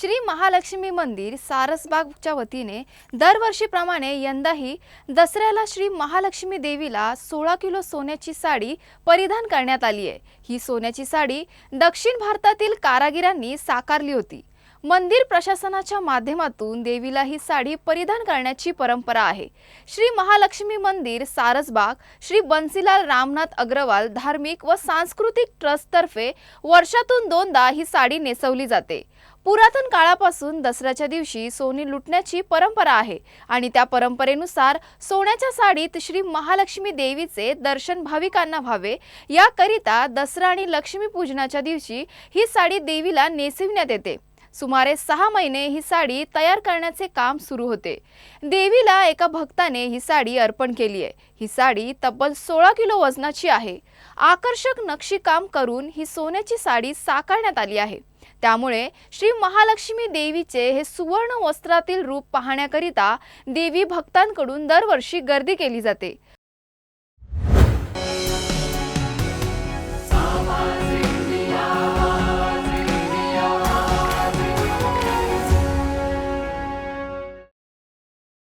श्री महालक्ष्मी मंदिर सारसबागच्या वतीने दरवर्षीप्रमाणे यंदाही दसऱ्याला श्री महालक्ष्मी देवीला सोळा किलो सोन्याची साडी परिधान करण्यात आली आहे. ही सोन्याची साडी दक्षिण भारतातील कारागिरांनी साकारली होती. मंदिर प्रशासनाच्या माध्यमातून देवीला ही साडी परिधान करण्याची परंपरा आहे. श्री महालक्ष्मी मंदिर सारसबाग श्री बन्सीलाल रामनाथ अग्रवाल धार्मिक व सांस्कृतिक ट्रस्टतर्फे वर्षातून दोनदा ही साडी नेसवली जाते. पुरातन काळापासून दसऱ्याच्या दिवशी सोने लुटण्याची परंपरा आहे आणि त्या परंपरेनुसार सोन्याच्या साडीत श्री महालक्ष्मी देवीचे दर्शन भाविकांना व्हावे. याकरिता दसरा आणि लक्ष्मीपूजनाच्या दिवशी ही साडी देवीला नेसविण्यात येते. सुमारे सहा महिने ही साडी तयार करण्याचे काम सुरू होते. देवीला एका भक्ताने ही साडी अर्पण केली आहे. ही साडी तब्बल सोळा किलो वजनाची आहे. आकर्षक नक्षीकाम करून ही सोन्याची साडी साकारण्यात आली आहे. त्यामुळे श्री महालक्ष्मी देवीचे हे सुवर्ण वस्त्रातील रूप पाहण्याकरिता देवी भक्तांकडून दरवर्षी गर्दी केली जाते.